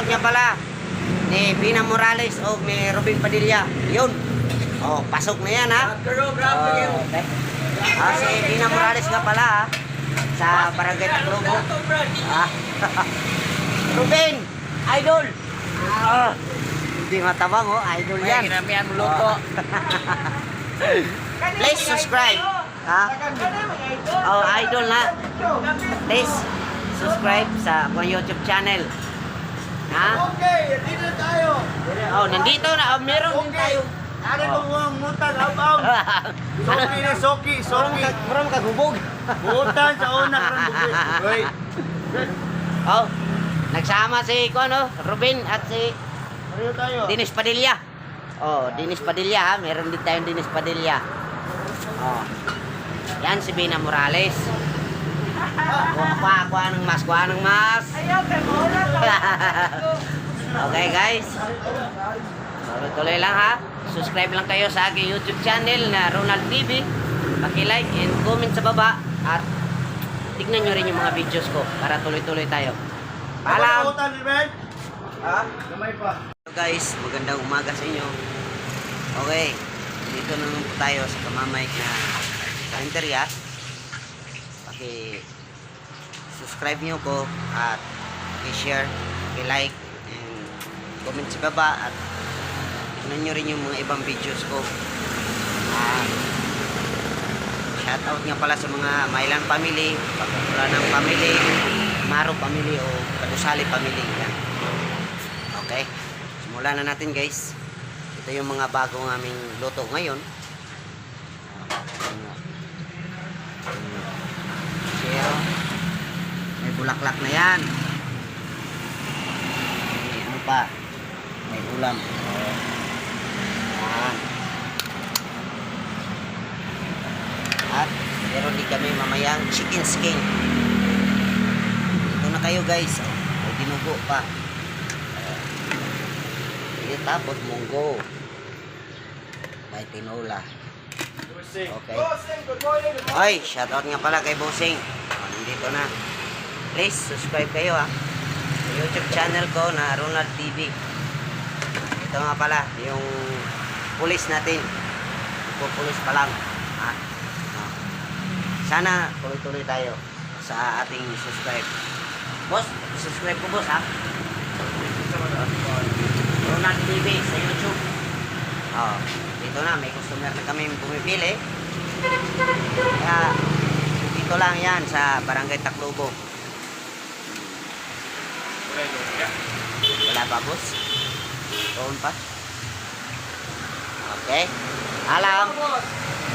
Shoutout nga pala ni Pina Morales o ni Robin Padilla. Yun. Oh, pasok na yan ha. Oh, okay. Ah, si Pina Morales nga pala ha. Sa Barangay Taclobo. Ah. Ruben, idol. Ah. Hindi matabang oh, idol yan. kinamihan mo luto. Please subscribe. Ha? Oh, idol na. Please subscribe sa akong YouTube channel. Ha? Okay, dito tayo. Oh, nandito na. Oh, meron din tayo. Ano itong mga mutan, abaw? Soki na soki, soki. kag murang kagubog. Mutan sa una karang bukoy. Hoy. Oh. Nagsama si ko ano, Ruben at si Ano tayo? Dinis Padilla. Oh, Dinis Padilla ha. Meron din tayong Dinis Padilla. Oh. Yan si Bina Morales. Kuha, kuha, kuha ng mas, kuha ng mas. okay guys. Tuloy-tuloy lang ha. Subscribe lang kayo sa aking YouTube channel na Ronald TV. Paki-like and comment sa baba at tignan nyo rin yung mga videos ko para tuloy-tuloy tayo. Paalam! Ha? Gamay pa. Guys, magandang umaga sa inyo. Okay, dito na naman tayo sa kamamay na karinterya. Paki subscribe nyo ko at i-share, i-like, and comment sa baba at tignan nyo rin yung mga ibang videos ko. Ah, shoutout nga pala sa mga Mailan family, Pagkakulanang family, Maro family o Kadusali family. Yan. Okay. Simulan na natin guys. Ito yung mga bagong aming luto ngayon. May bulaklak na yan. Pa? May ulam. Yan. At meron din kami mamayang chicken skin. Ito na kayo guys. May dinugo pa. Sige, tapos munggo. May tinola. Okay. Ay, shoutout nga pala kay Bossing. Oh, nandito na. Please, subscribe kayo ha. YouTube channel ko na Ronald TV. Ito nga pala, yung pulis natin. Pupulis pa lang. Ha? Oh. Sana tuloy-tuloy tayo sa ating subscribe. Boss, subscribe ko boss ha. Ronald TV sa YouTube. Oh, dito na, may customer na kami pumipili. Kaya, dito lang yan sa Barangay Taclobo. Wala pa, boss? Doon pa? Okay. Alam.